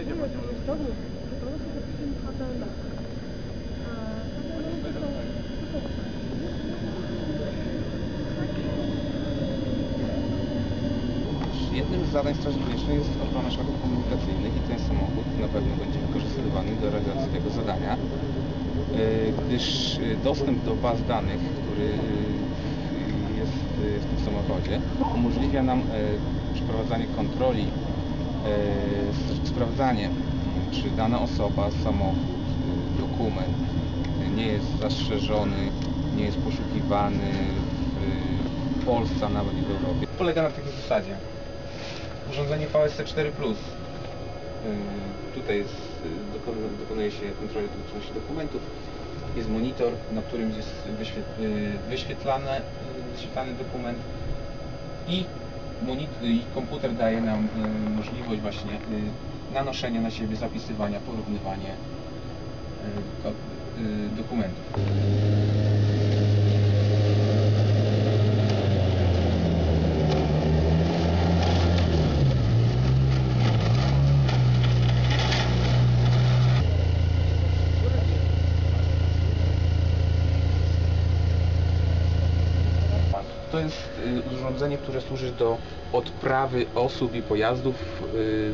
jedzie. Jednym z zadań Straży Granicznej jest ochrona szlaków komunikacyjnych i ten samochód na pewno będzie wykorzystywany do realizacji tego zadania, e, gdyż e, dostęp do baz danych, który e, jest w tym samochodzie, umożliwia nam przeprowadzanie kontroli, sprawdzanie, czy dana osoba, samochód, e, dokument e, nie jest zastrzeżony, nie jest poszukiwany w Polsce, a nawet i w Europie. Polega na takiej zasadzie. Urządzenie VSC4 Plus. Tutaj jest, dokon- dokonuje się kontroli tożsamości dokumentów. Jest monitor, na którym jest wyświet- wyświetlany, wyświetlany dokument i, i komputer daje nam yy, możliwość właśnie yy, nanoszenia na siebie, zapisywania, porównywania yy, dokumentów. To jest y, urządzenie, które służy do odprawy osób i pojazdów y,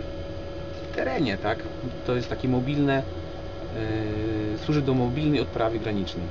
w terenie, tak? To jest takie mobilne, y, służy do mobilnej odprawy granicznej.